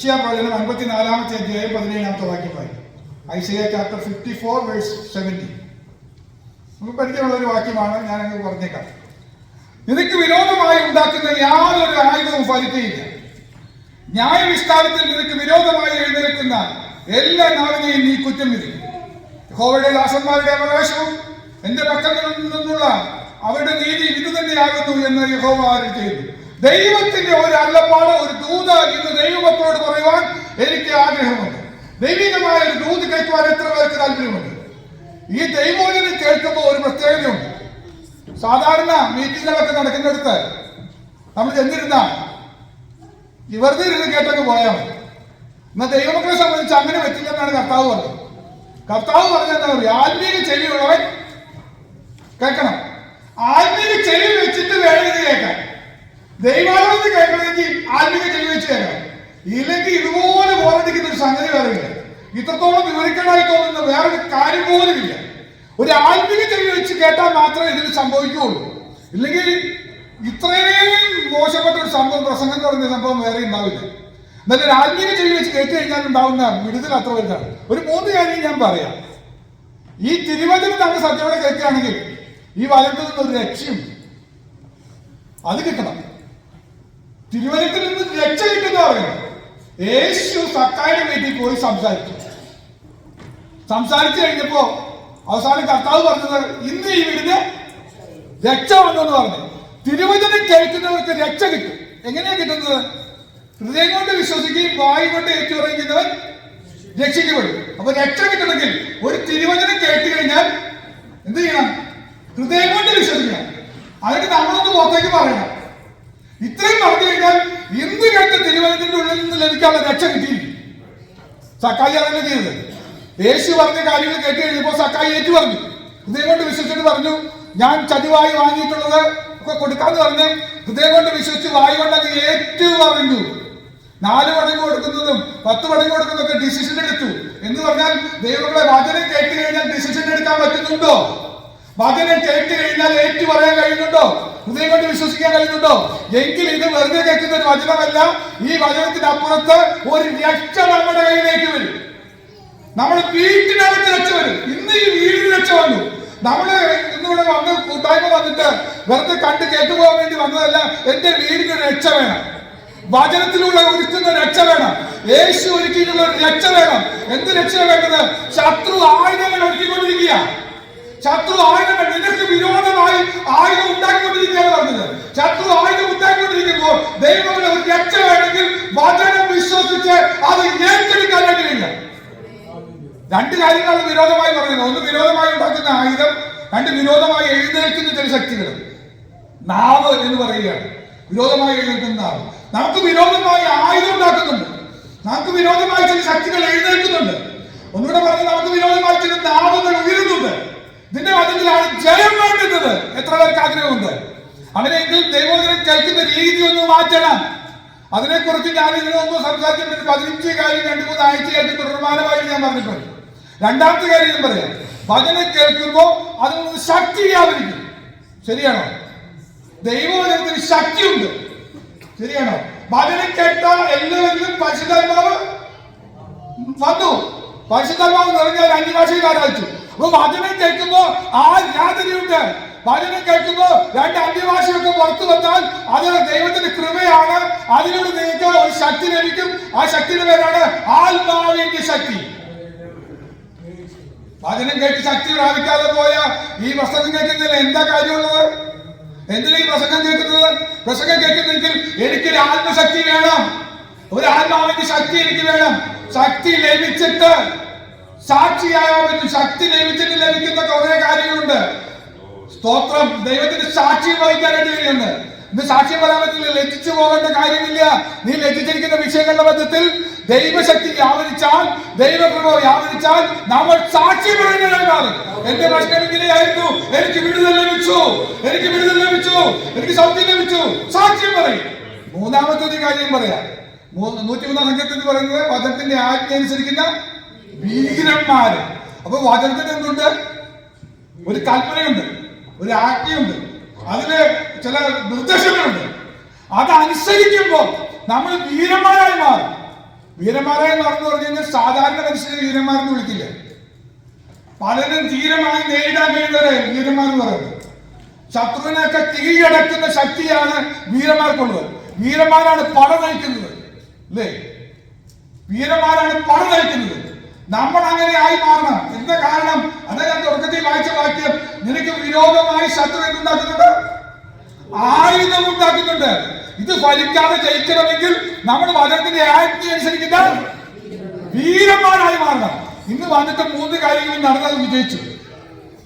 പ്രവചനം അൻപത്തിനാലാമത്തെ അധ്യായം പതിനേഴാമത്തെ വാക്യം വായിക്കും Isaiah chapter fifty four verse seventy നമുക്ക് പരിചയമുള്ള ഒരു വാക്യമാണ് ഞാൻ അങ്ങ് പറഞ്ഞേക്കാം. നിനക്ക് വിരോധമായി ഉണ്ടാക്കുന്ന യാതൊരു ആയുധവും ഫലിക്കുകയില്ല ന്യായവിസ്താരത്തിൽ നിനക്ക് വിരോധമായി എഴുന്നേൽക്കുന്ന എല്ലാ നാളിനെയും നീ കുറ്റം വിധിക്കും. ഹോവയുടെ ദാസന്മാരുടെ അവകാശവും എന്റെ പക്കൽ നിന്നുള്ള അവരുടെ നീതി ഇത് തന്നെയാകുന്നു എന്ന് യഹോവ ആരും ചെയ്യുന്നു. ദൈവത്തിന്റെ ഒരു അല്ലപ്പാട് ഒരു ദൂത ഇന്ന് ദൈവമക്കളോട് പറയുവാൻ എനിക്ക് ആഗ്രഹമുണ്ട്. ദൈവികമായ ഒരു ദൂത് കേൾക്കുവാൻ എത്ര പേർക്ക് താല്പര്യമുണ്ട്? ഈ ദൈവോചനം കേൾക്കുമ്പോൾ ഒരു പ്രത്യേകതയുണ്ട്. സാധാരണ മീറ്റിങ്ങുകളൊക്കെ നടക്കുന്നിടത്ത് നമ്മൾ ചെന്നിരുന്ന വെറുതെ ഇരുന്ന് കേട്ടൊക്കെ പോയാൽ എന്നാൽ ദൈവമക്കളെ സംബന്ധിച്ച് അങ്ങനെ പറ്റില്ലെന്നാണ് കർത്താവ് പറഞ്ഞത്. കർത്താവ് പറഞ്ഞാൽ എന്താ ആത്മീയ ചെവിയുള്ളവൻ കേൾക്കണം. ആത്മീയ ചെവി വെച്ചിട്ട് വേണം ഇത് കേൾക്കാൻ. ദൈവാലോചന കേൾക്കണമെങ്കിൽ ആത്മീയ ചെവി വെച്ച് കേൾക്കണം ഇല്ലെങ്കിൽ ഇതുപോലെ ബോറടിക്കുന്ന ഒരു സംഗതി വേറെ ഇത്രത്തോളം വിവരിക്കണമായി തോന്നുന്ന വേറൊരു കാര്യം പോലും ഇല്ല. ഒരു ആത്മീയ ചെവി വെച്ച് കേട്ടാൽ മാത്രമേ ഇതിന് സംഭവിക്കുകയുള്ളൂ. ഇല്ലെങ്കിൽ ഇത്രയും മോശപ്പെട്ട ഒരു സംഭവം പ്രസംഗം പറയുന്ന സംഭവം വേറെ ഉണ്ടാവില്ല. എന്നാൽ ഒരു ആത്മീയ ചെവി വെച്ച് കേട്ട് കഴിഞ്ഞാൽ ഉണ്ടാവുന്ന വിടുതൽ അത്ര വലുതാണ്. ഒരു മൂന്ന് കാര്യം ഞാൻ പറയാം. ഈ തിരുവചനം നമ്മൾ സത്യയോടെ കേൾക്കുകയാണെങ്കിൽ ഈ വലത്തു നിന്ന് ഒരു രക്ഷയും അത് കിട്ടണം. തിരുവനന്തപുരത്തിൽ നിന്ന് രക്ഷ കിട്ടുന്ന പറയുന്നത് യേശു സക്കായുടെ വീട്ടിൽ പോയി സംസാരിച്ചു. സംസാരിച്ചു കഴിഞ്ഞപ്പോ അവസാനം കർത്താവ് പറഞ്ഞത് ഇന്ന് ഈ വീടിന് രക്ഷ വന്നു എന്ന് പറഞ്ഞു. തിരുവചനം കേൾക്കുന്നവർക്ക് രക്ഷ കിട്ടും. എങ്ങനെയാ കിട്ടുന്നത്? ഹൃദയം കൊണ്ട് വിശ്വസിക്കുകയും വായു കൊണ്ട് ഏറ്റുപറയുന്നവൻ രക്ഷിക്കപ്പെടും. അപ്പൊ രക്ഷ കിട്ടണമെങ്കിൽ ഒരു തിരുവചനം കേട്ട് കഴിഞ്ഞാൽ എന്ത് ചെയ്യണം? ഹൃദയം കൊണ്ട് വിശ്വസിക്കണം. അതിന് നമ്മളൊന്ന് പുറത്തേക്ക് പറയണം. ഇത്രയും പറഞ്ഞു കഴിഞ്ഞാൽ എന്ത് കേട്ട തിരുവനന്തപുരത്തിന്റെ ഉള്ളിൽ നിന്ന് ലഭിക്കാനുള്ള രക്ഷ കിട്ടിയിരിക്കും സക്കായി അതന്നെ ചെയ്തത്. യേശു പറഞ്ഞ കാര്യങ്ങൾ കേട്ട് കഴിഞ്ഞപ്പോൾ സക്കായി ഏറ്റു പറഞ്ഞു. ഹൃദയം കൊണ്ട് വിശ്വസിച്ചിട്ട് പറഞ്ഞു ഞാൻ ചതിവായി വാങ്ങിയിട്ടുള്ളത് ഒക്കെ കൊടുക്കാന്ന് പറഞ്ഞ് ഹൃദയം കൊണ്ട് വിശ്വസിച്ച് വായി കൊണ്ട് അത് ഏറ്റു പറഞ്ഞു. നാല് മടങ്ങ് കൊടുക്കുന്നതും പത്ത് മടങ്ങ് കൊടുക്കുന്നതൊക്കെ ഡിസിഷൻ എടുത്തു. എന്ന് പറഞ്ഞാൽ ദൈവങ്ങളെ വചനം കേട്ട് കഴിഞ്ഞാൽ ഡിസിഷൻ എടുക്കാൻ പറ്റുന്നുണ്ടോ? വചനം കേട്ട് കഴിഞ്ഞാൽ ഏറ്റു പറയാൻ കഴിയുന്നുണ്ടോ? ഹൃദയം കൊണ്ട് വിശ്വസിക്കാൻ കഴിയുന്നുണ്ടോ? എങ്കിൽ ഇത് വെറുതെ കേൾക്കുന്ന ഒരു വചനമല്ല. ഈ വചനത്തിന്റെ അപ്പുറത്ത് ഒരു രക്ഷ നമ്മുടെ കയ്യിലേക്ക് വരും. നമ്മുടെ വീട്ടിനകത്ത് രക്ഷ വരും. ഇന്ന് ഈ വീടിന് രക്ഷ വന്നു. നമ്മൾ ഇന്നിവിടെ വന്ന് കൂട്ടായ്മ വന്നിട്ട് വെറുതെ കണ്ട് കേട്ടുപോകാൻ വേണ്ടി വന്നതല്ല എന്റെ വീടിന് രക്ഷ വേണം. വചനത്തിലുള്ള ഒരുക്കുന്ന രക്ഷ വേണം. യേശു ഒരുക്കിയിട്ടുള്ള ഒരു രക്ഷ വേണം. എന്ത് രക്ഷ വേണ്ടത് ശത്രു ആയുധങ്ങൾ ഒരുക്കിക്കൊണ്ടിരിക്കുക ശത്രു ആയുധങ്ങൾ നിനക്ക് വിരോധമായി ആയുധം ഉണ്ടാക്കിക്കൊണ്ടിരിക്കുകയാണ് പറഞ്ഞത്. ശത്രു ആയുധം ഉണ്ടാക്കിക്കൊണ്ടിരിക്കുമ്പോൾ ദൈവം ഒരു രക്ഷ വേണമെങ്കിൽ വചനം വിശ്വസിച്ച് അത് ഏറ്റെടുക്കാൻ വേണ്ടിയില്ല. രണ്ട് കാര്യങ്ങളാണ് വിരോധമായി പറയുന്നത്. ഒന്ന് വിരോധമായി ഉണ്ടാക്കുന്ന ആയുധം രണ്ട് വിരോധമായി എഴുന്നേൽക്കുന്ന ചില ശക്തികൾ നാവ് എന്ന് പറയുകയാണ്. വിരോധമായി എഴുന്നേൽക്കുന്ന നാവ്. നമുക്ക് വിരോധമായി ആയുധം ഉണ്ടാക്കുന്നുണ്ട്. നമുക്ക് വിരോധമായി ചില ശക്തികൾ എഴുന്നേൽക്കുന്നുണ്ട്. ഒന്നുകൂടെ പറഞ്ഞാൽ നമുക്ക് വിരോധമായി ചില നാവുകൾ ഉയരുന്നുണ്ട്. ഇതിന്റെ മതത്തിലാണ് ജയം വേണ്ടുന്നത്. എത്ര പേർക്ക് ആഗ്രഹമുണ്ട്? അങ്ങനെയെങ്കിൽ ദൈവോദരം കേൾക്കുന്ന രീതി ഒന്ന് മാറ്റണം. അതിനെക്കുറിച്ച് ഞാൻ ഇതിനൊന്ന് സംസാരിച്ചിട്ടുണ്ട്. പതിനഞ്ച് കാര്യം രണ്ടു മൂന്ന് ആഴ്ചയായിട്ട് തുടർമാനമായി ഞാൻ പറഞ്ഞിട്ടുണ്ട്. രണ്ടാമത്തെ കാര്യം ഞാൻ പറയാം. വചനം കേൾക്കുമ്പോൾ അതിൽ നിന്ന് ശക്തി വ്യാപരിക്കും. ശരിയാണോ? ദൈവവചനത്തിന് ശക്തിയുണ്ട്. ശരിയാണോ? വചനം കേട്ട എല്ലാവരിലും പരിശുദ്ധാത്മാവ് വന്നു. പരിശുദ്ധാത്മാവ് നിറഞ്ഞ ഒരു അന്യഭാഷയിൽ ആരാധിച്ചു അപ്പൊ വചനം കേൾക്കുമ്പോ ആ യാതനയുണ്ട്. വചനം കേൾക്കുമ്പോ രണ്ട് അന്യഭാഷയൊക്കെ പുറത്തു വന്നാൽ അത് ദൈവത്തിന്റെ കൃപയാണ്. അതിലൂടെ നിങ്ങൾക്ക് ഒരു ശക്തി ലഭിക്കും. ആ ശക്തിയുടെ പേരാണ് ആത്മാവിന്റെ ശക്തി. വചനം കേട്ട് ശക്തി പ്രാപിക്കാതെ പോയ ഈ പ്രസംഗം കേൾക്കുന്നതിൽ എന്താ കാര്യമുള്ളത്? എന്തിനാ ഈ പ്രസംഗം കേൾക്കുന്നത്? പ്രസംഗം കേൾക്കുന്നെങ്കിൽ എനിക്കൊരു ആത്മശക്തി വേണം. ഒരു ആത്മാവിന്റെ ശക്തി എനിക്ക് വേണം. ശക്തി ലഭിച്ചിട്ട് സാക്ഷിയാകാൻ പറ്റും ശക്തി ലഭിച്ചിട്ട് ലഭിക്കുന്ന കുറെ കാര്യങ്ങളുണ്ട്. സ്തോത്രം ദൈവത്തിന്റെ സാക്ഷ്യം വഹിക്കാനായിട്ട് കഴിയുന്നുണ്ട് ഇന്ന് സാക്ഷ്യം പറയാൻ പറ്റില്ല ലജ്ജിച്ചു പോകേണ്ട കാര്യമില്ല. നീ ലജ്ജിച്ചിരിക്കുന്ന വിഷയങ്ങളുടെ ബന്ധത്തിൽ ദൈവശക്തി വ്യാപരിച്ചാൽ ദൈവകൃപ വ്യാപരിച്ചാൽ നമ്മൾ സാക്ഷി പറയുന്നതായി എന്റെ പ്രശ്നം ഇങ്ങനെയായിരുന്നു. എനിക്ക് വിടുതൽ ലഭിച്ചു. എനിക്ക് വിടുതൽ ലഭിച്ചു. എനിക്ക് സൗഖ്യം ലഭിച്ചു. സാക്ഷ്യം പറയും. മൂന്നാമത്തെ കാര്യം പറയാം. നൂറ്റി മൂന്നാം സംഘത്തിൽ പറയുന്നത് വചനത്തിന്റെ ആജ്ഞ അനുസരിക്കുന്ന വീരന്മാര് അപ്പൊ വചനത്തിന് എന്തുണ്ട്? ഒരു കൽപ്പനയുണ്ട് ഒരു ആജ്ഞയുണ്ട്. അതിന് ചില നിർദ്ദേശങ്ങളുണ്ട്. അതനുസരിക്കുമ്പോൾ നമ്മൾ വീരന്മാരായി മാറും. വീരന്മാരായി മാറുന്ന പറഞ്ഞു കഴിഞ്ഞാൽ സാധാരണ മനുഷ്യരെ വീരന്മാരെന്ന് വിളിക്കില്ല. പലരും ധീരമായി നേരിടാൻ കഴിയുന്നവരെ വീരന്മാരെന്ന് പറയുന്നത്. ശത്രുവിനൊക്കെ തിരിയടക്കുന്ന ശക്തിയാണ് വീരന്മാർക്കുള്ളത് വീരന്മാരാണ് പട നയിക്കുന്നത് അല്ലേ? വീരന്മാരാണ് പട നയിക്കുന്നത് നമ്മൾ അങ്ങനെ ആയി മാറണം എന്താ കാരണം? ഞാൻ തുടക്കത്തിൽ വായിച്ച വാക്യം നിനക്ക് വിരോധമായി ശത്രു എന്തുണ്ടാക്കുന്നുണ്ട് ആയുധം ഉണ്ടാക്കുന്നുണ്ട്. ഇത് ഫലിക്കാതെ ജയിക്കണമെങ്കിൽ നമ്മൾ വചനത്തിന്റെ ആജ്ഞ അനുസരിക്കുന്ന വീരന്മാരായി മാറണം ഇന്ന് വന്നിട്ട് മൂന്ന് കാര്യങ്ങളും നടന്നത് വിജയിച്ചു.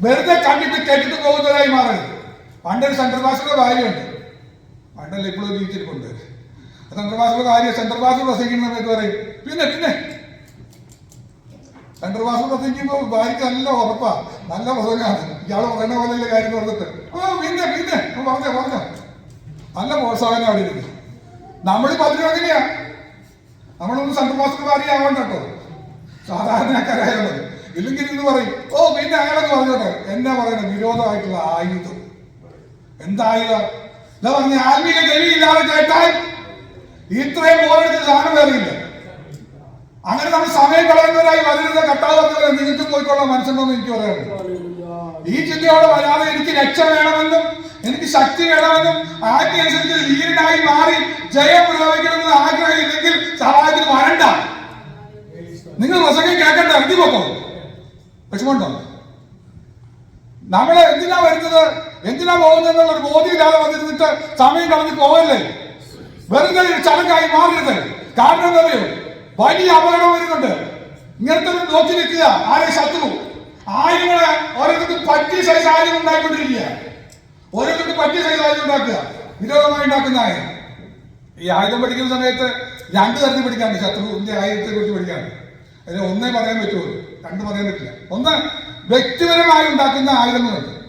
വെറുതെ കണ്ടിട്ട് കേട്ടിട്ട് പോകുന്നവരായി മാറരുത്. പണ്ടൊരു സെൻട്രൽ കാര്യമുണ്ട് പണ്ടല്ല ഇപ്പോഴും ജീവിച്ചിട്ടുണ്ട് സെൻട്രൽ കാര്യം പാസ് പ്രസംഗിക്കുന്ന പറയും. പിന്നെ പിന്നെ? സെൻട്രൽ പാസ് പ്രസംഗിക്കുമ്പോൾ ഭാര്യയ്ക്ക് നല്ല ഉറപ്പാ. നല്ല പ്രസംഗമാണ് ഇയാൾ പറയുന്ന പോലെയുള്ള കാര്യം പറഞ്ഞിട്ട് ഓ പിന്നെ പിന്നെ പറഞ്ഞോ പറഞ്ഞോ. നല്ല പ്രോത്സാഹനം അവിടെ ഇരുന്ന് നമ്മൾ പലരും അങ്ങനെയാ. നമ്മളൊന്നും സെൻട്രൽ പാസിന്റെ ഭാര്യ ആവണ്ട കേട്ടോ. സാധാരണക്കാരായുള്ളത്. ഇല്ലെങ്കിൽ ഇത് പറയും ഓ പിന്നെ അയാളൊക്കെ പറഞ്ഞോട്ടെ. എന്നാ പറയുന്നത് വിരോധമായിട്ടുള്ള ആയുധം. എന്തായുധം? എന്താ പറഞ്ഞ ആത്മീയ ഗവി ഇല്ലാതെ കേട്ടാൽ ഇത്രയും ബോറടിച്ച സാധനം വേറിയില്ല. അങ്ങനെ നമ്മൾ സമയം കളയുന്നവരായി വരരുത് കട്ടാതെ പറഞ്ഞവരെ നിങ്ങൾക്ക് പോയിക്കൊള്ളാൻ മനസ്സുണ്ടെന്ന് എനിക്ക് പറയാനുണ്ട്. ഈ ചിന്തയോടെ വരാതെ എനിക്ക് രക്ഷ വേണമെന്നും എനിക്ക് ശക്തി വേണമെന്നും ആജ്ഞയനുസരിച്ച് ലീഡായി മാറി ജയം പ്രയോഗിക്കണമെന്ന് ആഗ്രഹമില്ലെങ്കിൽ സഹായത്തിന് വരണ്ട. നിങ്ങൾ പ്രസംഗം കേൾക്കണ്ട ഇറങ്ങി പോക്കോ വിഷമമുണ്ടോ? നമ്മളെ എന്തിനാ വരുന്നത്? എന്തിനാ പോകുന്നത് ഒരു ബോധ്യമില്ലാതെ വന്നിരുന്നിട്ട് സമയം കളഞ്ഞ് പോകല്ലേ വെറുതെ ചടങ്ങായി മാറരുത് കാരണം എന്താ വലിയ അപകടം വരുന്നുണ്ട്. ഇങ്ങനത്തെ നോക്കി നിൽക്കുക. ആരെ ശത്രു? ആയിരങ്ങളെ ഓരോരുത്തർക്ക് പറ്റിയ സൈസ് ആയിരം ഉണ്ടായിക്കൊണ്ടിരിക്കുക. ഓരോരുത്തർക്ക് പറ്റിയ സൈസ് ആയിരം ഉണ്ടാക്കുക. വിരോധമായി ഉണ്ടാക്കുന്ന ആയിരം. ഈ ആയുധം പഠിക്കുന്ന സമയത്ത് രണ്ട് തരത്തിൽ പഠിക്കാനുണ്ട് ശത്രുവിന്റെ ആയുധത്തെ കുറിച്ച് പഠിക്കാനുണ്ട് അതിന് ഒന്നേ പറയാൻ പറ്റുള്ളൂ. രണ്ട് പറയാൻ പറ്റില്ല. ഒന്ന് വ്യക്തിപരമായി ഉണ്ടാക്കുന്ന ആയുധങ്ങളുണ്ട്.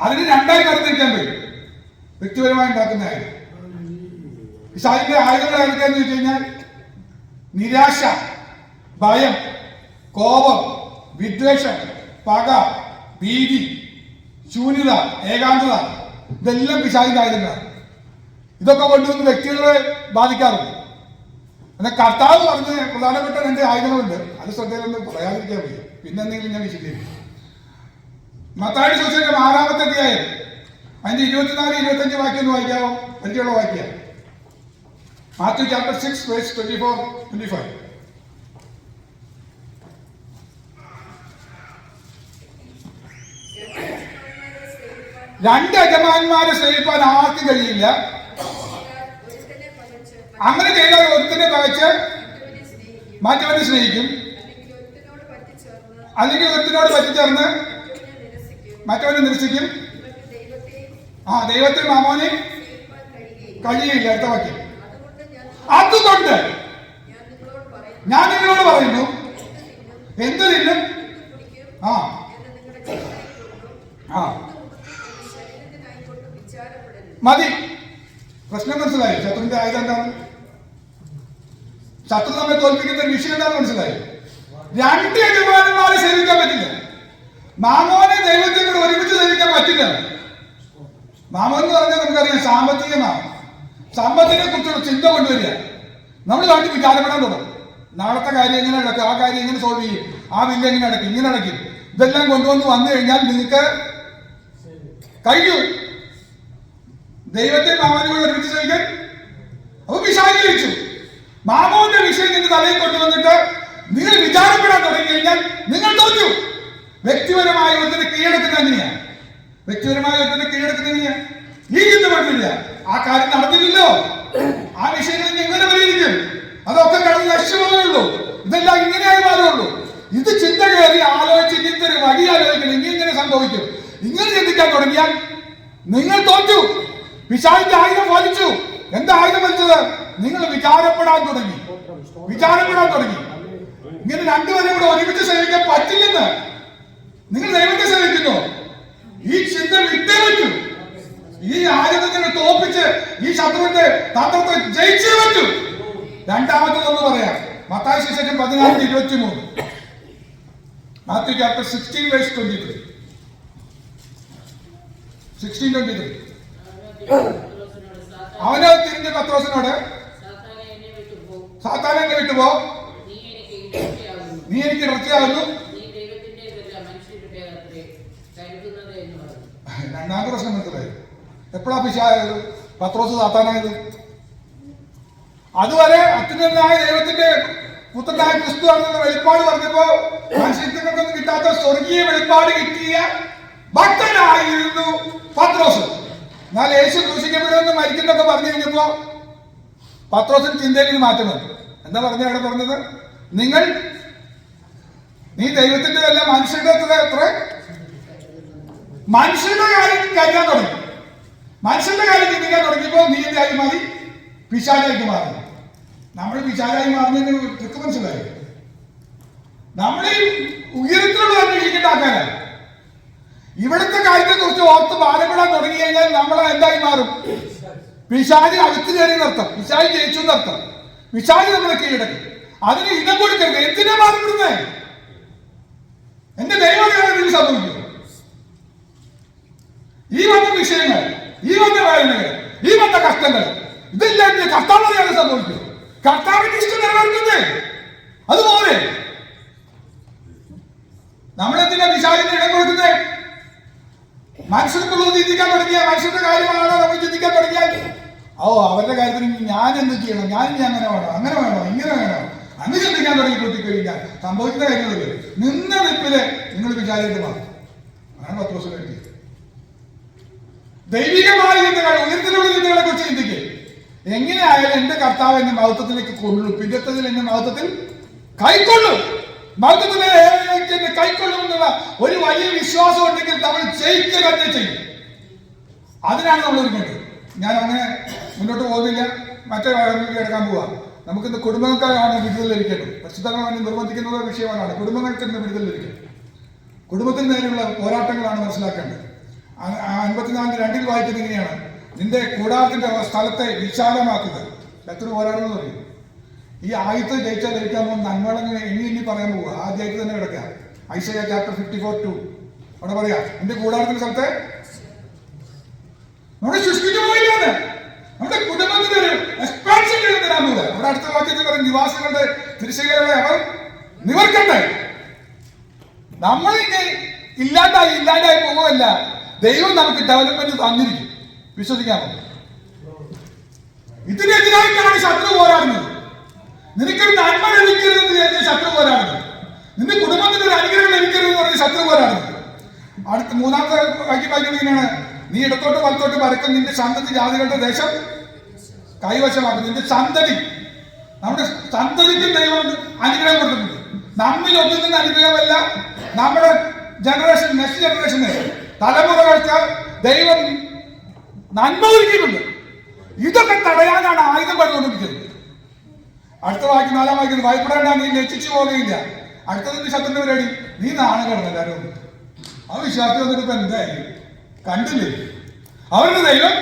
അതിന് രണ്ടായി തരത്തിരിക്കാൻ പറ്റും. വ്യക്തിപരമായി ഉണ്ടാക്കുന്ന ആയുധം. ആയുധങ്ങൾ ഏതൊക്കെയാന്ന് ചോദിച്ചു കഴിഞ്ഞാൽ നിരാശ ഭയം കോപം വിദ്വേഷം പക ഭീതി ശൂന്യത ഏകാന്തത ഇതെല്ലാം പിശാചിന്റെ ആയുധങ്ങളാണ് ഇതൊക്കെ കൊണ്ടുവന്ന് വ്യക്തികളെ ബാധിക്കാറുണ്ട്. എന്നാൽ കർത്താവ് പറഞ്ഞ പ്രധാനപ്പെട്ട രണ്ട് ആയുധങ്ങളുണ്ട് അത് ശ്രദ്ധയിലൊന്നും പറയാതിരിക്കാൻ വയ്യ. പിന്നെ എന്തെങ്കിലും ഞാൻ വിശദീകരിക്കും. മത്താടി സുവിശേഷം ആറാമത്തെ അധ്യായം. അതിന്റെ ഇരുപത്തിനാല് ഇരുപത്തഞ്ച് വാക്യം ഒന്ന് വായിക്കാമോ പരിചയമുള്ള വാക്യ Matthew chapter six verse twenty four twenty five രണ്ട് യജമാന്മാരെ സ്നേഹിപ്പാൻ ആർക്കും കഴിയില്ല. അങ്ങനെ ചെയ്താൽ ഒരുത്തിനെ പകച്ച് മറ്റവനെ സ്നേഹിക്കും. അല്ലെങ്കിൽ ഒരുത്തനോട് പറ്റിച്ചേർന്ന് മറ്റവനെ നിരസിക്കും. ആ ദൈവത്തെ മാമോനെ കഴിയില്ല. അടുത്ത വാക്യം. അതുകൊണ്ട് ഞാൻ നിങ്ങളോട് പറയുന്നു. എന്ത് തിന്നും? ആ. ആ. മതി. പ്രശ്നം മനസ്സിലായി. ശത്രുവിന്റെ ആയുധം എന്താണ് ശത്രു നമ്മെ തോൽപ്പിക്കുന്ന ഒരു വിഷയം എന്താണ് മനസ്സിലായി? രണ്ട് യജമാനന്മാരെ സേവിക്കാൻ പറ്റില്ല. മാമോനെ ദൈവത്തെ കൂടെ ഒരുമിച്ച് സേവിക്കാൻ പറ്റില്ല. മാമോൻ എന്ന് പറഞ്ഞാൽ നമുക്കറിയാം സാമ്പത്തികമാണ് സമ്പത്തിനെ കുറിച്ചുള്ള ചിന്ത കൊണ്ടുവരിക നമ്മൾ നാട്ടിൽ വിചാരപ്പെടാൻ തുടങ്ങും. നാളത്തെ കാര്യം എങ്ങനെ നടക്കും? ആ കാര്യം എങ്ങനെ സോൾവ് ചെയ്യും? ആ ബില്ല് എങ്ങനെ അടക്കും ഇങ്ങനെ അടക്കും ഇതെല്ലാം കൊണ്ടുവന്ന് വന്നു കഴിഞ്ഞാൽ നിങ്ങൾക്ക് കഴിഞ്ഞു ദൈവത്തെ മാമനുകൾ ഒരുമിച്ച് സഹിക്കാൻ അപ്പൊ വിശാലീകരിച്ചു മാമോന്റെ വിഷയം നിങ്ങൾ തലയിൽ കൊണ്ടുവന്നിട്ട് നിങ്ങൾ വിചാരപ്പെടാൻ തുടങ്ങി കഴിഞ്ഞാൽ നിങ്ങൾ തോറ്റു. വ്യക്തിപരമായ ഒന്നിനെ കീഴടക്കുന്ന തന്നെയാണ് വ്യക്തിപരമായ ഒന്നിനെ കീഴടക്കുന്ന തന്നെയാണ് ഈ ചിന്ത പറ്റില്ല ആ കാര്യം നടന്നില്ലല്ലോ ആ വിഷയങ്ങൾ എങ്ങനെ പരിഹരിക്കും? അതൊക്കെ കടന്ന് നശിച്ചുള്ളൂ ഇതെല്ലാം ഇങ്ങനെയായി മാറുള്ളൂ ഇത് ചിന്ത കയറി ആലോചിച്ച് ഇങ്ങനത്തെ വഴി ആലോചിക്കണം ഇനി ഇങ്ങനെ സംഭവിക്കും. ഇങ്ങനെ ചിന്തിക്കാൻ തുടങ്ങിയാൽ നിങ്ങൾ തോറ്റു. പിശാചിന്റെ ആയുധം വലിച്ചു എന്താ ആയുധം വലിച്ചത് നിങ്ങൾ വിചാരപ്പെടാൻ തുടങ്ങി. വിചാരപ്പെടാൻ തുടങ്ങി. ഇങ്ങനെ രണ്ടുപേരും കൂടെ ഒരുമിച്ച് സേവിക്കാൻ പറ്റില്ലെന്ന് നിങ്ങൾ ദൈവത്തെ സേവിക്കുന്നു. ഈ ചിന്ത വിട്ടേ പറ്റൂ. ഈ ആയുധത്തിനെ തോപ്പിച്ച് ഈ ശത്രുവിന്റെ തന്ത്രത്തെ ജയിച്ചേ പറ്റൂ. രണ്ടാമത്തതൊന്ന് പറയാം. മത്തായ ശിശേഷം പതിനാല് ഇരുപത്തി മൂന്ന് മാത്യു ചാപ്റ്റർ തിരിഞ്ഞ പത്രോസിനോട് സാത്താൻ എന്നെ വിട്ടുപോ. നീ എനിക്ക് ഇടർച്ചയാകുന്നു. നീ എനിക്ക് ഇടർച്ചയാകുന്നു നീ ദൈവത്തിന്റേതല്ല മനുഷ്യരുടേതത്രേ കരുതുന്നത് എന്ന് പറഞ്ഞു. രണ്ടാമത്തെ പ്രശ്നം മനസ്സിലായി എപ്പോഴാ പിശായത് പത്രോസ് സാത്താനായത്? അതുവരെ അത്യുന്നതനായ ദൈവത്തിന്റെ പുത്രനായ ക്രിസ്തു ആണെന്ന വെളിപ്പാട് പറഞ്ഞപ്പോ മനുഷ്യർക്കൊന്നും കിട്ടാത്ത സ്വർഗീയ വെളിപ്പാട് കിട്ടിയ ഭക്തനായിരുന്നു പത്രോസ്. എന്നാൽ യേശു ദൂഷിക്കപ്പെടുമെന്ന് മരിക്കുന്നൊക്കെ പറഞ്ഞു കഴിഞ്ഞപ്പോ പത്രോസിന് ചിന്തയിൽ മാറ്റം വന്നു. എന്താ പറഞ്ഞ അവിടെ പറഞ്ഞത്? നിങ്ങൾ നീ ദൈവത്തിന്റെ അല്ല മനുഷ്യരുടെ അത്ര മനുഷ്യന്റെ കാര്യം കരുതാൻ തുടങ്ങി. മനുഷ്യന്റെ കാര്യം ചിന്തിക്കാൻ തുടങ്ങിയപ്പോൾ നീ എന്തായി മാറി? പിശാചായിട്ട് മാറി. നമ്മൾ പിശാചായി മാറുന്നതിന് ട്രിക്ക് മനസ്സിലായി? നമ്മൾ ഈ ഉയരത്തിലുള്ള ഇരിക്കേണ്ട ആൾക്കാരാണ്. ഇവിടുത്തെ കാര്യത്തെ കുറിച്ച് ഓർത്ത് ഭാരപ്പെടാൻ തുടങ്ങി കഴിഞ്ഞാൽ നമ്മൾ എന്തായി മാറും? പിശാജ് അകത്ത് കയറി നിർത്തം. പിശാജ് ജയിച്ചു നിർത്തം പിശാജ് നമ്മളെ കീഴടക്കും. അതിന് ഇതം കൊടുക്കരുത്. എന്തിനാ മാറിവിടുന്നേ എന്റെ ദൈവം സംഭവിക്കും ഈ വന്ന വിഷയങ്ങൾ വേദനകൾ ഈ വന്ന കഷ്ടങ്ങൾ ഇതെല്ലാം കർത്താവിനെയാണ് സംഭവിക്കുന്നത്. സംഭവിക്കും കർത്താവിന്റെ ഇഷ്ടം നിറവേറ്റുന്നേ അതുപോലെ നമ്മളെന്തിനാ വിശാലിന് ഇടം കൊടുക്കുന്നേ മനുഷ്യർക്കുള്ളത് ചിന്തിക്കാൻ തുടങ്ങിയ മനുഷ്യരുടെ കാര്യമാണോ നമ്മൾ ചിന്തിക്കാൻ തുടങ്ങിയാൽ? ഓ അവരുടെ കാര്യത്തിന് ഞാൻ എന്ത് ചെയ്യണം? ഞാൻ ഇനി അങ്ങനെ വേണോ? അങ്ങനെ വേണോ? ഇങ്ങനെ വേണോ? അന്ന് ചിന്തിക്കാൻ തുടങ്ങി കൂട്ടിക്കഴിഞ്ഞാൽ സംഭവിക്കുന്ന കാര്യങ്ങളൊക്കെ നിന്ന നിപ്പിൽ നിങ്ങൾ വിചാരിക്കുന്നു അതാണ് പത്ത് ദിവസം കഴിഞ്ഞത് ദൈവികമായ ചിന്തകൾ ഉയർത്തിലുള്ള ചിന്തകളെ കുറിച്ച് ചിന്തിക്കുക എങ്ങനെയായാലും എന്റെ കർത്താവ് എന്നെ മഹത്വത്തിലേക്ക് കൊള്ളും. പിന്നത്തതിൽ എന്നെ മഹത്വത്തിൽ കൈക്കൊള്ളും. മഹത്വത്തിലേക്ക് എന്നെ കൈക്കൊള്ളും എന്നുള്ള ഒരു വലിയ വിശ്വാസം ഉണ്ടെങ്കിൽ നമ്മൾ ജയിക്കുക തന്നെ ചെയ്യും. അതിനാണ് നമ്മൾ ഒരുങ്ങേണ്ടത്. ഞാൻ അങ്ങനെ മുന്നോട്ട് പോകുന്നില്ല. മറ്റേ ഭാഗങ്ങളിലേക്ക് എടുക്കാൻ പോവാ. നമുക്കിന്ന് കുടുംബങ്ങൾക്കാണ് വിടുതൽ ലഭിക്കേണ്ടത് പരിശുദ്ധമായി നിർബന്ധിക്കുന്ന വിഷയമാണ്. കുടുംബങ്ങൾക്ക് ഇന്ന് വിടുതൽ ലഭിക്കുന്നത് കുടുംബത്തിന് നേരെയുള്ള പോരാട്ടങ്ങളാണ് മനസ്സിലാക്കേണ്ടത്. അൻപത്തിനാലിന് രണ്ടിൽ വായിക്കുന്നത് ഇങ്ങനെയാണ്. നിന്റെ കൂടാരത്തിന്റെ സ്ഥലത്തെ വിശാലമാക്കുക. എത്ര പോരാടുമെന്ന് പറയും ഈ ആയുധം ജയിച്ചാൽ ജയിക്കാൻ പോകുന്ന നന്മകളങ്ങനെ എണ്ണി എണ്ണി പറയാൻ പോവുക. ആ ജയിച്ച് തന്നെ കിടക്കുക. Isaiah chapter fifty four two അവിടെ പറയാ നിന്റെ കൂടാരത്തിന്റെ സ്ഥലത്തെ നമ്മുടെ സൃഷ്ടിച്ചു പോയില്ലാന്ന് നമ്മുടെ കുടുംബത്തിന്റെ ഒരു എക്സ്പാൻഷൻ ചെയ്ത് പോകുക അവിടെ അടുത്ത വാക്യത്തിൽ പറയും നിവാസികളുടെ തിരിച്ചുകളെ അവർ നിവർക്കണ്ടേ നമ്മൾ ഇനി ഇല്ലാണ്ടായി ഇല്ലാണ്ടായി പോകുമല്ല ദൈവം നമുക്ക് ഡെവലപ്മെന്റ് തന്നിരിക്കും. വിശ്വസിക്കാമോ ഇതിനെതിരായിട്ടാണ് ശത്രു പോരാടുന്നത്. നിനക്കൊരു നന്മ ലഭിക്കരുതെന്ന് വിചാരിച്ച ശത്രു പോരാടുന്നത്. നിന്റെ കുടുംബത്തിന് ഒരു അനുഗ്രഹം ലഭിക്കരുതെന്ന് പറഞ്ഞ് ശത്രു പോരാടുന്നത്. അടുത്ത മൂന്നാമത്തെ വാക്യം വായിക്കുന്നത് നീ ഇടത്തോട്ട് വലത്തോട്ട് പരക്കും നിന്റെ സന്തതി ജാതികളുടെ ദേശം കൈവശമാക്കും നിന്റെ സന്തതി. നമ്മുടെ സന്തതിക്ക് ദൈവം അനുഗ്രഹം കൊടുക്കുന്നത് നമ്മിൽ ഒന്നുന്ന അനുഗ്രഹമല്ല. നമ്മുടെ ജനറേഷൻ നെക്സ്റ്റ് ജനറേഷന് തലമുറകൾക്ക് ദൈവം നന്മ ഒരുക്കിയിട്ടുണ്ട്. ഇതൊക്കെ തടയാനാണ് ആയുധം പറഞ്ഞുകൊണ്ടിരിക്കുന്നത് അടുത്ത വാക്കി നാലാം വായിക്കുന്നത് ഭയപ്പെടേണ്ട നീ ലക്ഷിച്ചു പോകുകയില്ല അടുത്തതിന്റെ ശത്രുന്റെ പരിപാടി? നീ നാണം കിടന്നു എല്ലാവരും ആ വിശ്വാസി വന്നിട്ട് ഇപ്പൊ എന്തായി? കണ്ടില്ലേ? അവരുടെ ദൈവം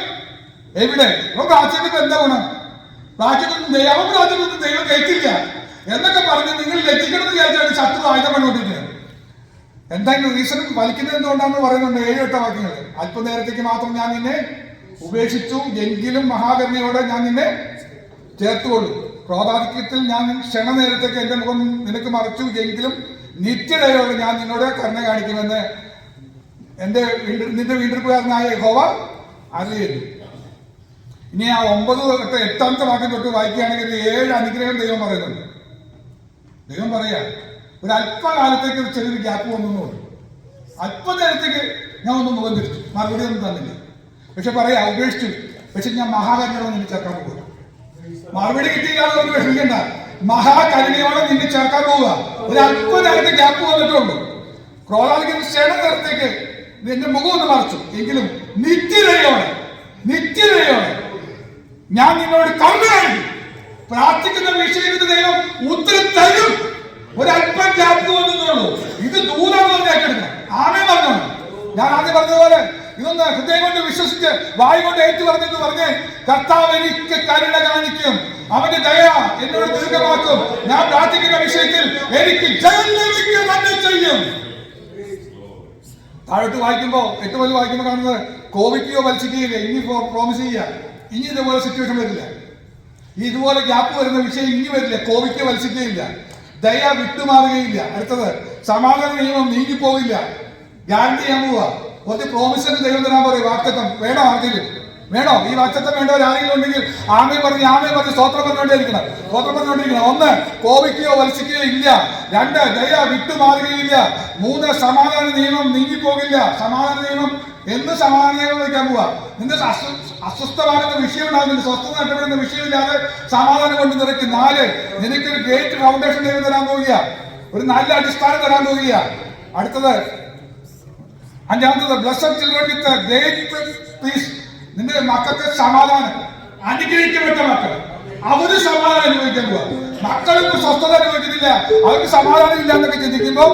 എവിടെ? ഇപ്പൊ പ്രാച്യത്തിന് എന്താ ഗുണം? പ്രാച്യത്തിന് ദൈവം പ്രാച്യത്തിന് ദൈവം കേൾക്കില്ല എന്നൊക്കെ പറഞ്ഞ് നിങ്ങൾ ലക്ഷിക്കണം എന്ന് വിചാരിച്ചാണ് ശത്രു ആയുധം പണികൊണ്ടിരിക്കുന്നത് എന്തെങ്കിലും ഈശ്വരൻ വലിക്കുന്നത് എന്തുകൊണ്ടാണെന്ന് പറയുന്നുണ്ട്? ഏഴ് എട്ട് വാക്യങ്ങൾ. അല്പനേരത്തേക്ക് മാത്രം ഞാൻ നിന്നെ ഉപേക്ഷിച്ചു എങ്കിലും മഹാകരുണയോടെ ഞാൻ നിന്നെ ചേർത്തുകൊള്ളു. ക്രോധാധിക്യത്തിൽ ഞാൻ ക്ഷണനേരത്തേക്ക് എന്റെ മുഖം നിനക്ക് മറച്ചു എങ്കിലും നിത്യതയോടെ ഞാൻ നിന്നോട് കരുണ കാണിക്കുമെന്ന് വീണ്ടെടു- നിന്റെ വീണ്ടെടുപ്പുകാരനായ യഹോവ അറിയുന്നു. ഇനി ആ ഒമ്പത് തൊട്ട് എട്ടാമത്തെ വാക്യം തൊട്ട് വായിക്കുകയാണെങ്കിൽ ഏഴ് അനുഗ്രഹം ദൈവം പറയുന്നുണ്ട്. ദൈവം പറയാ ഒരു അല്പകാലത്തേക്ക് ഒരു ചെറിയൊരു ഗ്യാപ്പ് വന്നു അല്പനേരത്തേക്ക് ഞാൻ ഒന്ന് മുഖം തിരിച്ചു. മറുപടി ഒന്നും തന്നില്ല. പക്ഷെ പറയാ ഉപേക്ഷിച്ചു. പക്ഷെ ഞാൻ മഹാകരുണയോടെ നിന്നെ ചേർക്കാൻ പോകുക മറുപടി കിട്ടിയില്ലാതെ വിഷമിക്കണ്ട. മഹാകരുണയോടെ നിന്നെ ചേർക്കാൻ പോവുക ഒരു അല്പനേരത്തെ ഗ്യാപ്പ് വന്നിട്ടുണ്ട് ക്രോധാലിക്കുന്ന ക്ഷണ നേരത്തേക്ക് നിന്റെ മുഖം ഒന്ന് മറച്ചു. എങ്കിലും നിത്യതയോടെ നിത്യതയോടെ ഞാൻ നിന്നോട് കണ്ണു കഴിഞ്ഞു പ്രാർത്ഥിക്കുന്ന വിഷയത്തിന് ദൈവം ഉത്തരം തരും. ഒരല്പം ഗ്യാപ്പ് വന്നുള്ളൂ ഇത് ദൂരം ഏറ്റെടുക്കണം ആമേ പറഞ്ഞു ഞാൻ ആദ്യം പറഞ്ഞതുപോലെ ഇതൊന്ന് ഹൃദയം കൊണ്ട് വിശ്വസിച്ച് വായി കൊണ്ട് ഏറ്റു പറഞ്ഞെന്ന് പറഞ്ഞ് കർത്താവ് എനിക്ക് കരുണ കാണിക്കും. അവന്റെ ദയ എന്നോട് ദീർഘമാക്കും. ഞാൻ പ്രാർത്ഥിക്കുന്ന വിഷയത്തിൽ എനിക്ക് ജയം ലഭിക്കുക ചെയ്യും. താഴോട്ട് വായിക്കുമ്പോ എട്ട് മുതൽ വായിക്കുമ്പോൾ കാണുന്നത് കോവിഡിയോ വലിച്ചിട്ടില്ല ഇനി പ്രോമിസ് ചെയ്യുക ഇനി ഇതുപോലെ സിറ്റുവേഷൻ വരില്ല. ഇതുപോലെ ഗ്യാപ്പ് വരുന്ന വിഷയം ഇനി വരില്ല കോവിക്ക് വലിച്ചിക്കുകയില്ല ദയ വിട്ടുമാറുകയില്ല. അടുത്തത് സമാധാന നിയമം നീങ്ങിപ്പോകില്ല. ഗ്യാരണ്ടി ഞാൻ പോവുക കുറച്ച് പ്രോമിസിന് ദൈവം തരാൻ പറയും. വാക്തത്വം വേണം ആർക്കെങ്കിലും? വേണോ? ഈ വാക്തത്വം വേണ്ടവർ ആരെങ്കിലും ഉണ്ടെങ്കിൽ ആമേ പറഞ്ഞ് ആമേ പറഞ്ഞ് സ്തോത്രം പറഞ്ഞുകൊണ്ടിരിക്കണം സ്തോത്രം പറഞ്ഞുകൊണ്ടിരിക്കണം ഒന്ന് കോപിക്കുകയോ വലിച്ചിക്കുകയോ ഇല്ല. രണ്ട് ദയ വിട്ടുമാറുകയില്ല മൂന്ന് സമാധാന നിയമം നീങ്ങിപ്പോകില്ല. സമാധാന നിയമം എന്ത് സമാധാന നിയമം വയ്ക്കാൻ പോവാ. അസ്വ- അസ്വസ്ഥമാകുന്ന വിഷയം ഉണ്ടാകുന്നുണ്ട്. സ്വസ്ഥത നഷ്ടപ്പെടുന്ന വിഷയമില്ലാതെ സമാധാനം കൊണ്ട് നിറയ്ക്കും. നാല് നിനക്കൊരു ഗ്രേറ്റ് ഫൗണ്ടേഷൻ ദൈവം തരാൻ പോവുക ഒരു നല്ല അടിസ്ഥാനം തരാൻ പോവുക അടുത്തത് അഞ്ചാമത്തത് blessed children with great peace നിന്റെ മക്കൾക്ക് സമാധാനം. അനുഗ്രഹിക്കപ്പെട്ട മക്കൾ അവർ സമാധാനം അനുഭവിക്കാൻ പോവാ. മക്കൾക്ക് സ്വസ്ഥത അനുഭവിക്കുന്നില്ല. അവർക്ക് സമാധാനം ഇല്ല എന്നൊക്കെ ചിന്തിക്കുമ്പോ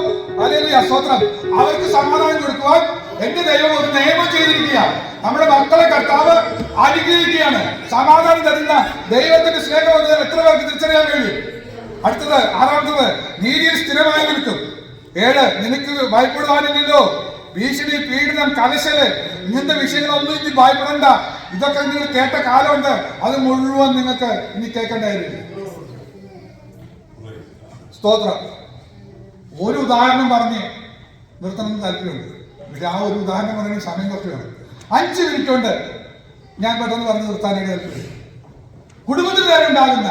അല്ലെങ്കിൽ അസ്വത്രം അവർക്ക് സമാധാനം കൊടുക്കുവാൻ എന്റെ ദൈവം ഒരു നിയമം ചെയ്തിരിക്കുക നമ്മുടെ മക്കളെ കർത്താവ് അനുഗ്രഹിക്കുകയാണ്. സമാധാനം തരുന്ന ദൈവത്തിന്റെ സ്നേഹം എത്ര പേർക്ക് തിരിച്ചറിയാൻ കഴിയും? അടുത്തത് ആറാമത്തത് നീതിയിൽ സ്ഥിരമായി നിൽക്കും. ഏഴ് നിനക്ക് ഭയപ്പെടുവാനില്ലല്ലോ. ഭീഷണി പീഡനം കലശൽ ഇങ്ങനത്തെ വിഷയങ്ങളൊന്നും ഇനി ഭയപ്പെടണ്ട. ഇതൊക്കെ നിങ്ങൾ കേട്ട കാലമുണ്ട്. അത് മുഴുവൻ നിങ്ങൾക്ക് ഇനി കേൾക്കേണ്ടായിരുന്നു സ്തോത്രം. ഒരു ഉദാഹരണം പറഞ്ഞ് നിർത്തണമെന്ന് താല്പര്യമുണ്ട്. പക്ഷെ ആ ഒരു ഉദാഹരണം പറഞ്ഞ സമയം കുറച്ച് വേണം. അഞ്ച് മിനിറ്റ് കൊണ്ട് ഞാൻ പെട്ടെന്ന് പറഞ്ഞ് നിർത്താനായിട്ട് താല്പര്യം കുടുംബത്തിൽ ഉണ്ടാകുന്ന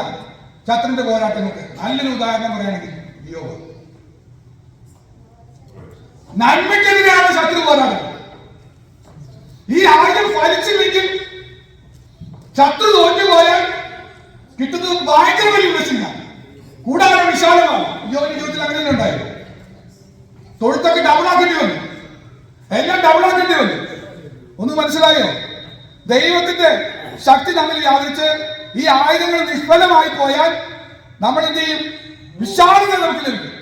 ശത്രുവിന്റെ പോരാട്ടങ്ങൾക്ക് നല്ലൊരു ഉദാഹരണം പറയുകയാണെങ്കിൽ യോഗം. നന്മയ്ക്കെതിരെയാണ് ശത്രു പോരാടുന്നത് ഈ ആയുധം ഫലിച്ചില്ലെങ്കിൽ ശത്രു തോറ്റുപോയാൽ കിട്ടുന്നത് ഭയങ്കര വലിയ ബ്ലസ്സിംഗാണ് കൂടാതെ വിശാലമാണ്. യോന്റെ ജീവിതത്തിൽ അങ്ങനെ ഉണ്ടായി തൊഴുത്തൊക്കെ ഡബിൾ ആക്കേണ്ടി വന്നു. എല്ലാം ഡബിൾ ആക്കേണ്ടി വന്നു. ഒന്ന് മനസ്സിലായോ? ദൈവത്തിന്റെ ശക്തി നമ്മിൽ യാതിച്ച് ഈ ആയുധങ്ങൾ നിഷ്ഫലമായി പോയാൽ നമ്മൾ എന്ത് ചെയ്യും? വിശാലത നമുക്ക് ലഭിക്കും.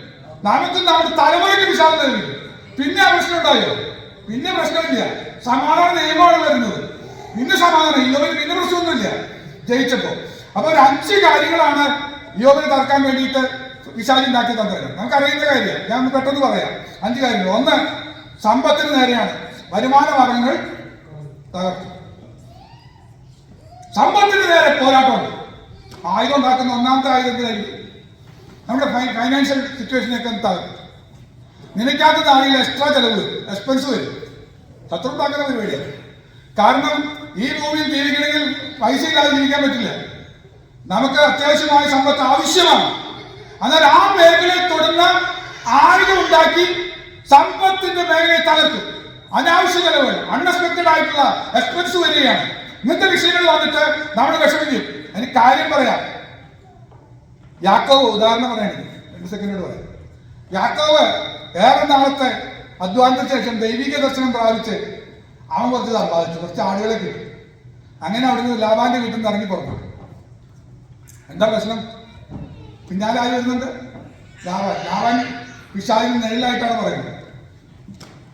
നമുക്ക് നമ്മുടെ തലമുറയ്ക്ക് വിശാലത ലഭിക്കും. പിന്നെ പ്രശ്നം ഉണ്ടായോ? പിന്നെ പ്രശ്നമില്ല. സമാധാന നിയമമാണ് വരുന്നത്. പിന്നെ സമാധാനം യോബിന് പിന്നെ പ്രശ്നമൊന്നുമില്ല. ജയിച്ചപ്പോ. അപ്പൊ ഒരു അഞ്ച് കാര്യങ്ങളാണ് യോബിനെ തറക്കാൻ വേണ്ടിയിട്ട് വിശാലി ഉണ്ടാക്കിയ തന്ത്രങ്ങൾ നമുക്കറിയുന്ന കാര്യം ഞാൻ പെട്ടെന്ന് പറയാം. അഞ്ച് കാര്യങ്ങൾ. ഒന്ന് സമ്പത്തിന് നേരെയാണ്. വരുമാന മാർഗങ്ങൾ തകർത്തു. സമ്പത്തിന് നേരെ പോരാട്ടമുണ്ട്. ആയുധം ഉണ്ടാക്കുന്ന ഒന്നാമത്തെ ആയുധത്തിലായിരിക്കും നമ്മുടെ ഫൈനാൻഷ്യൽ സിറ്റുവേഷനൊക്കെ തകർക്കും നിനക്കകത്ത് ആണെങ്കിൽ എക്സ്ട്രാ ചെലവ് എക്സ്പെൻസ് വരും. ശത്രു ഉണ്ടാക്കുന്ന പരിപാടിയാണ്. കാരണം ഈ ഭൂമിയിൽ ജീവിക്കണമെങ്കിൽ പൈസ ഇല്ലാതെ ജീവിക്കാൻ പറ്റില്ല. നമുക്ക് അത്യാവശ്യമായ സമ്പത്ത് ആവശ്യമാണ്. എന്നാൽ ആ മേഖലയെ തുടർന്ന് ആയുധം ഉണ്ടാക്കി സമ്പത്തിന്റെ മേഖലയെ തകർക്കും അനാവശ്യ ചെലവുകൾ അൺഎക്സ്പെക്ടഡ് ആയിട്ടുള്ള എക്സ്പെൻസ് വരികയാണ്. ഇങ്ങനത്തെ വിഷയങ്ങൾ വന്നിട്ട് നമ്മൾ വിഷമിക്കും. അതിന് കാര്യം പറയാം. യാക്കോ ഉദാഹരണം പറയുകയാണെങ്കിൽ രണ്ട് സെക്കൻഡോട് പറയാം. യാക്കോവ് ഏറെ നാളത്തെ അധ്വാനത്തിന് ശേഷം ദൈവിക ദർശനം പ്രാപിച്ച് അവൻ കുറച്ച് സമ്പാദിച്ചു കുറച്ച് ആളുകളെ കിട്ടി. അങ്ങനെ അവിടുന്ന് ലാഭാന്റെ വീട്ടിൽ നിന്ന് ഇറങ്ങി പുറത്തു എന്താ പ്രശ്നം? പിന്നാലെ ആര് വരുന്നുണ്ട്? ലാവാൻ ലാവാൻ പിശാലിന് നെഴിലായിട്ടാണ് പറയുന്നത്.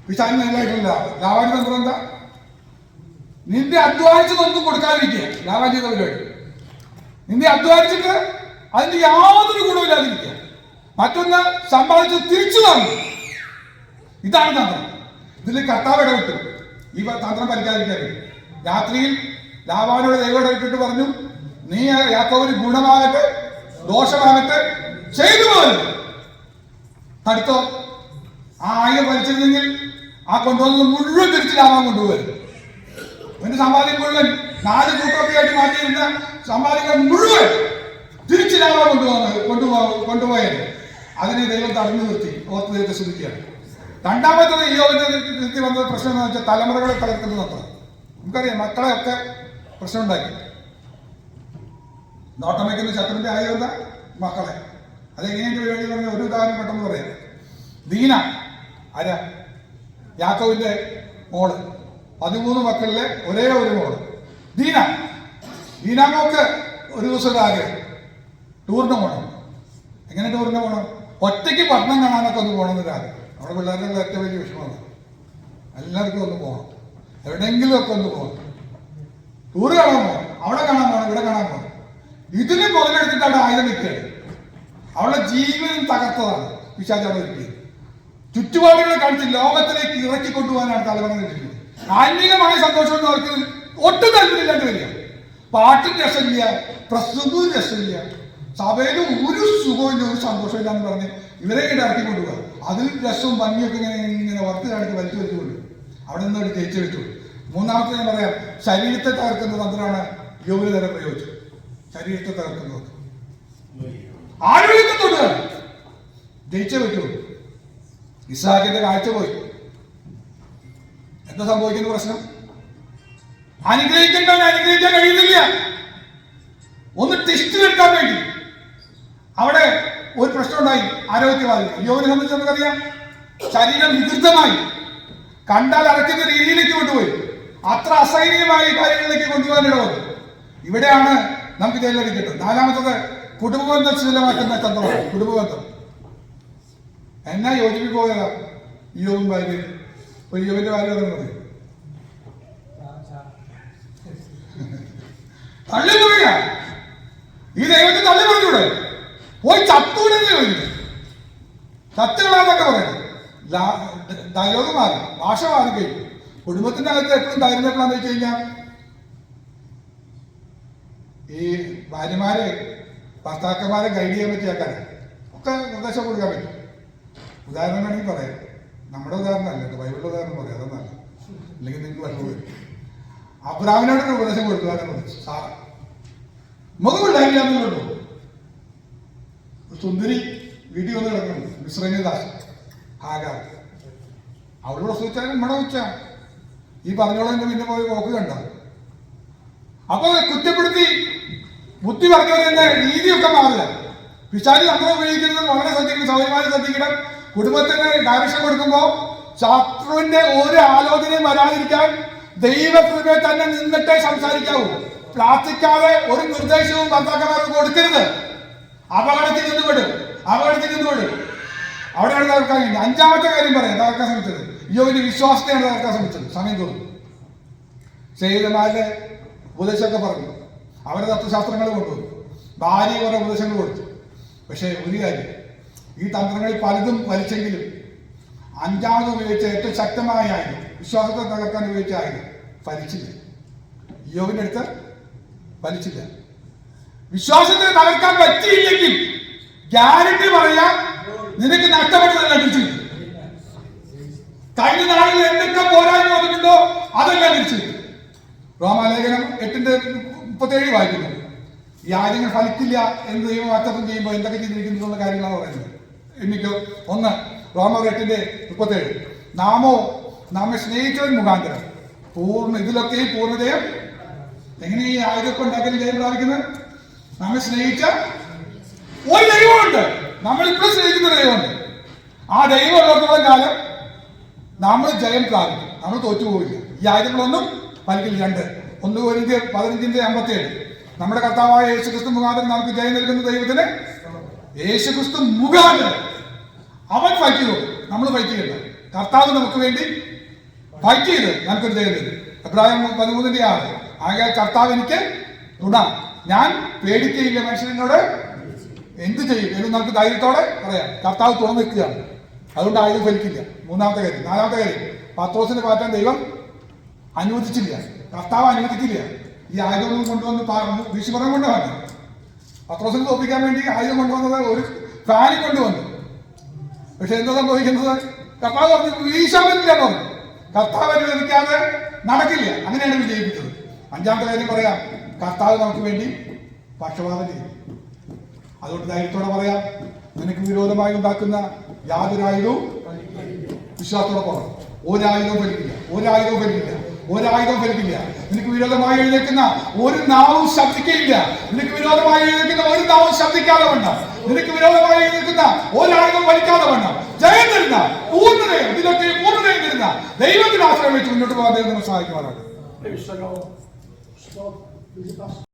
പിശാലിന് നെല്ലായിട്ടില്ല ലാവാൻ തന്ത്രം എന്താ? നിന്റെ അധ്വാനിച്ചതൊന്നും കൊടുക്കാതിരിക്കുക. ലാവാൻ ചെയ്ത പരിപാടി. നിന്റെ അധ്വാനിച്ചിട്ട് അതിന്റെ യാതൊരു ഗുണമില്ലാതിരിക്കുക മറ്റൊന്ന് സമ്പാദിച്ച് തിരിച്ചു വാങ്ങി ഇതാണ് തന്ത്രം. ഇതിൽ കർത്താവ് ഇടപെട്ടു. ഈ തന്ത്രം പരിചാരിക്കാൻ. രാത്രിയിൽ ലാവാനോട് ദൈവം ഇട്ടിട്ട് പറഞ്ഞു നീ യാക്കോവിന് ഗുണമാകട്ടെ ദോഷമാകട്ടെ ചെയ്തു പോലും തടുത്തോ ആ ആയുധം വലിച്ചിരുന്നെങ്കിൽ ആ കൊണ്ടുവന്നത് മുഴുവൻ തിരിച്ച് ലാഭം കൊണ്ടുപോകരുത് എന്റെ സമ്പാദ്യം മുഴുവൻ നാല് കൂട്ടൊക്കെ ആയിട്ട് മാറ്റിയിരുന്ന സമ്പാദിക്കാൻ മുഴുവൻ തിരിച്ച് ലാഭം കൊണ്ടുപോകുന്നത് കൊണ്ടുപോ കൊണ്ടുപോയത് അതിനെ ദൈവം തടഞ്ഞു നിർത്തി. ഓർത്ത് ദൈവത്തെ ശ്രദ്ധിക്കുകയാണ് രണ്ടാമത്തത് യോഗത്തിൽ നിർത്തി വന്നത് പ്രശ്നം എന്ന് വെച്ചാൽ തലമുറകളെ തകർക്കുന്നത് അത്ര നമുക്കറിയാം മക്കളെ ഒക്കെ പ്രശ്നം ഉണ്ടാക്കി. നോട്ടം വയ്ക്കുന്ന ശത്രുവിന്റെ ആയോധ മക്കളെ. അതെങ്ങനെയാണ് വേണ്ടി പറഞ്ഞ ഒരു ഉദാഹരണം പെട്ടെന്ന് പറയാം. ദീന. ആരാ? യാക്കോവിന്റെ മോൾ. പതിമൂന്ന് മക്കളിലെ ഒരേ ഒരു മോൾ. ദീന. ദീനാമോക്ക് ഒരു ദിവസം ആഗ്രഹം. ടൂറിന് പോകണം എങ്ങനെ ടൂറിന് പോകണം ഒറ്റയ്ക്ക് പട്ടണം കാണാനൊക്കെ ഒന്ന് പോകണം എന്നൊരു ആഗ്രഹം. നമ്മുടെ പിള്ളേരുടെ ഏറ്റവും വലിയ വിഷമമാണ് എല്ലാവർക്കും ഒന്ന് പോകണം. എവിടെയെങ്കിലും ഒക്കെ ഒന്ന് പോകണം. ടൂറ് കാണാൻ പോകണം. അവിടെ കാണാൻ പോകണം ഇവിടെ കാണാൻ പോകണം. ഇതിന് മുതലെടുത്തിട്ട് അവിടെ ആയുധം നിൽക്കുകയാണ് അവളുടെ ജീവിതം തകർത്തതാണ് പിശാച് അവിടെ ഇരിക്കുന്നത് ചുറ്റുപാടുകളെ കാണിച്ച് ലോകത്തിലേക്ക് ഇറക്കി കൊണ്ടുപോകാനാണ് തലമുറ കിട്ടിയത് ആത്മീയമായ സന്തോഷം അവർക്ക് ഒട്ടും താല്പര്യമില്ലാണ്ട് വരിക. പാട്ടിന് രസമില്ല പ്രസ്തുതവും രസമില്ല. സഭയിൽ ഒരു സുഖമില്ല ഒരു സന്തോഷമില്ല എന്ന് പറഞ്ഞ് ഇവരെ ഇങ്ങനെ ഇറക്കി കൊണ്ടുപോകുക അതിൽ രസവും ഭംഗിയൊക്കെ ഇങ്ങനെ ഇങ്ങനെ വറുത്ത് കാണിച്ച് വലിച്ചു വലിച്ചു കൊണ്ടുപോകും അവിടെ നിന്ന് അവർ ജയിച്ചു വെച്ചു മൂന്നാമത്തെ ഞാൻ പറയാം ശരീരത്തെ തകർക്കുന്ന തന്ത്രമാണ് യോഗ്യതരെ തരം പ്രയോഗിച്ചത് ശരീരത്തെ തകർക്കുന്നത് ആരോഗ്യത്തെ തൊടുക ജയിച്ചേ ഇസാഖിന്റെ കാഴ്ച പോയി. എന്താ സംഭവിക്കുന്ന പ്രശ്നം? അനുഗ്രഹിക്കേണ്ടവൻ അനുഗ്രഹിക്കാൻ കഴിയുന്നില്ല. ഒന്ന് ടെസ്റ്റ് എടുക്കാൻ വേണ്ടി. അവിടെ ഒരു പ്രശ്നം ഉണ്ടായി ആരോഗ്യവാദി യോഗനെ സംബന്ധിച്ച് നമുക്കറിയാം. ശരീരം വികൃതമായി കണ്ടാൽ അടയ്ക്കുന്ന രീതിയിലേക്ക് കൊണ്ടുപോയി. അത്ര അസഹനീയമായ കാര്യങ്ങളിലേക്ക് കൊണ്ടുപോകാൻ ഇടവന്നു. ഇവിടെയാണ് നമുക്ക് ജയിലിലേക്ക് കിട്ടുന്നത്. നാലാമത്തത് കുടുംബബന്ധം ശീലമാക്കുന്ന തന്ത്രമാണ്. കുടുംബബന്ധം. എന്നാ യോജിപ്പിക്കുക യോഗം ഭാര്യ ഒരു യോഗന്റെ ഭാര്യ പറയുന്നത് തള്ളി ഈ ദൈവത്തെ തള്ളി പറഞ്ഞൂടെ പോയി ചത്തൂടെ ചത്തുകളാന്നൊക്കെ പറയുന്നത് ഡയലോഗ് മാറി ഭാഷ മാറി കഴിഞ്ഞു കുടുംബത്തിന്റെ അകത്ത് എപ്പോഴും ധൈര്യം എപ്പോഴാന്ന് വെച്ച് കഴിഞ്ഞാൽ ഈ ഭാര്യമാരെ ഭർത്താക്കന്മാരെ ഗൈഡ് ചെയ്യാൻ പറ്റിയ ആൾക്കാരെ. ഒക്കെ നിർദ്ദേശം കൊടുക്കാൻ പറ്റും. ഉദാഹരണം വേണമെങ്കിൽ പറയാം. നമ്മുടെ ഉദാഹരണം അല്ല ബൈബിളിലെ ഉദാഹരണം പറയാം അതൊന്നല്ല അല്ലെങ്കിൽ നിങ്ങൾക്ക് വിഷമം വരും. അബ്രാമിനോടൊരു ഉപദേശം അതിനെ സാറ മുഖമുണ്ടായില്ല ഒരു സുന്ദരി വീഡിയോ വന്ന് കിടക്കുന്നു. മിശ്രഞ്ജദാസ് ഹാഗാർ അവളോട് ചോദിച്ചാലും മണം വെച്ച. ഈ പറഞ്ഞോളെ പിന്നെ പോയി നോക്കുക അപ്പൊ കുറ്റപ്പെടുത്തി ബുദ്ധി പറഞ്ഞതിന്റെ രീതിയൊക്കെ മാറില്ല. പിശാചി അങ്ങനെ ഉപയോഗിക്കുന്നത് വളരെ ശ്രദ്ധിക്കണം സൗകര്യമായി ശ്രദ്ധിക്കണം. കുടുംബത്തിന് ഡയറക്ഷൻ കൊടുക്കുമ്പോൾ ശത്രുവിന്റെ ഒരു ആലോചനയും വരാതിരിക്കാൻ ദൈവകൃപയെ തന്നെ നിന്നിട്ടേ സംസാരിക്കാവൂ. പ്രാർത്ഥിക്കാതെ ഒരു നിർദ്ദേശവും ഭർത്താക്കന്മാർക്ക് കൊടുക്കരുത്. അപകടത്തിൽ നിന്നുപെടും അപകടത്തിൽ നിന്നുപെടും അവിടെയാണ് തകർക്കാൻ കഴിഞ്ഞത് അഞ്ചാമത്തെ കാര്യം പറയാം. തകർക്കാൻ ശ്രമിച്ചത്. യോഗിന്റെ വിശ്വാസത്തെയാണ് തകർക്കാൻ ശ്രമിച്ചത്. സമയം തോന്നും. ശരീരമാരുടെ ഉപദേശമൊക്കെ പറഞ്ഞു. അവരുടെ തത്വശാസ്ത്രങ്ങൾ കൊണ്ടുവന്നു. ഭാര്യ കുറെ ഉപദേശങ്ങൾ കൊടുത്തു. പക്ഷേ ഒരു കാര്യം. ഈ തന്ത്രങ്ങളിൽ പലതും വലിച്ചെങ്കിലും അഞ്ചാമത് ഉപയോഗിച്ച ഏറ്റവും ശക്തമായ ആയുധം വിശ്വാസത്തെ തകർക്കാൻ ഉപയോഗിച്ച ആയുധം ഫലിച്ചില്ല. യോഗിന്റെ അടുത്ത് ഫലിച്ചില്ല. വിശ്വാസത്തെ തകർക്കാൻ പറ്റിയില്ലെങ്കിൽ ഗ്യാരണ്ടി പറയാം നിനക്ക് നഷ്ടപ്പെട്ടതല്ല തിരിച്ചു. കഴിഞ്ഞ നാളിൽ എന്തൊക്കെ പോരായ്മ വന്നിട്ടുണ്ടോ അതെല്ലാം തിരിച്ചു. റോമാലേഖനം എട്ടിന്റെ മുപ്പത്തേഴ് വായിക്കുന്നു. ഈ ആര്യങ്ങൾ ഫലിക്കില്ല എന്ന് ദൈവം വാക്തത്വം ചെയ്യുമ്പോൾ എന്തൊക്കെ ചെയ്തിരിക്കുന്നു എന്നുള്ള കാര്യങ്ങളാണ് പറയുന്നത്. എനിക്ക് ഒന്ന് റോമർ എട്ടിന്റെ മുപ്പത്തേഴ്. നാമോ നാമെ സ്നേഹിച്ചവൻ മുഖാന്തരം. പൂർണ ഇതിലൊക്കെ പൂർണതയും. എങ്ങനെ ഈ ആയുധമൊക്കെ ഉണ്ടാക്കൽ ജയം പ്രാപിക്കുന്നത്? നമ്മെ സ്നേഹിച്ച ഒരു ദൈവമുണ്ട്. നമ്മൾ ഇപ്പോഴും സ്നേഹിക്കുന്ന ദൈവമുണ്ട്. ആ ദൈവം ഉള്ളിടത്തോളം കാലം നമ്മൾ ജയം പ്രാപിക്കും. നമ്മൾ തോറ്റുപോകില്ല ഈ ആയിരങ്ങളൊന്നും പലിക്കില്ല. രണ്ട്. ഒന്ന് ഒരിഞ്ച് പതിനഞ്ചിന്റെ അമ്പത്തിയേഴ്. നമ്മുടെ കർത്താവായ യേശുക്രിസ്തു മുഖാന്തരം നമുക്ക് ജയം നൽകുന്ന ദൈവത്തിന് യേശുക്രിസ്തു മുഖാന്തരം അവൻ ഫൈറ്റ് ചെയ്തു. നമ്മൾ ഫൈറ്റ് ചെയ്യണ്ട. കർത്താവ് നമുക്ക് വേണ്ടി ഫൈറ്റ് ചെയ്ത് നമുക്കൊരു ജയം തരും. അഭിപ്രായം പതിമൂന്നിന്റെ ആറ്. ആകെ കർത്താവ് എനിക്ക് തുണ ഞാൻ പേടിക്കയില്ല മനുഷ്യനോട്. എന്ത് ചെയ്യും? എന്ന് നമുക്ക് ധൈര്യത്തോടെ പറയാം. കർത്താവ് തുറന്നു നിൽക്കുകയാണ് അതുകൊണ്ട് ആയുധം ഫലിക്കില്ല. മൂന്നാമത്തെ കാര്യം. നാലാമത്തെ കാര്യം. പത്രോസിന് പാറ്റാൻ ദൈവം അനുവദിച്ചില്ല. കർത്താവ് അനുവദിക്കില്ല. ഈ ആയുധം കൊണ്ടുവന്ന് പറഞ്ഞു വീശുപറം കൊണ്ടുവന്നു. പത്രോസിനെ തോപ്പിക്കാൻ വേണ്ടി ആയുധം കൊണ്ടുവന്നത് ഒരു ഫാനി കൊണ്ടുവന്നു. പക്ഷെ എന്താ സംഭവിക്കുന്നത്? കർത്താവ് പറഞ്ഞു പറഞ്ഞു. കർത്താവ് അനുവദിക്കാതെ നടക്കില്ല. അങ്ങനെയാണ് വിജയിപ്പിച്ചത് അഞ്ചാമത്തെ കാര്യം പറയാം. കർത്താവ് നമുക്ക് വേണ്ടി പക്ഷപാതം ചെയ്യും അതുകൊണ്ട് ധൈര്യത്തോടെ പറയാം നിനക്ക് വിരോധമായി ഉണ്ടാക്കുന്ന യാതൊരായുധവും വിശ്വാസത്തോടെ പോകണം ഒരായുധവും ഫലിക്കില്ല ഒരായുധവും ഫലിക്കില്ല ഒരായുധവും ഫലിക്കില്ല. നിനക്ക് വിരോധമായി എഴുന്നേക്കുന്ന ഒരു നാവും ശബ്ദിക്കയില്ല. നിനക്ക് വിരോധമായി എഴുന്നേക്കുന്ന ഒരു നാവും ശബ്ദിക്കാതെ വേണ്ട. നിനക്ക് വിരോധമായി എഴുന്നേക്കുന്ന ഒരായുധം ഫലിക്കാതെ വേണ്ട. ജയം തരുന്ന പൂർണതയും ഇതിലൊക്കെ പൂർണതയും തരുന്ന ദൈവത്തിന് ആശ്രയം വെച്ച് മുന്നോട്ട് പോകാൻ ദൈവം സഹായിക്കുവാനാണ് Thank you.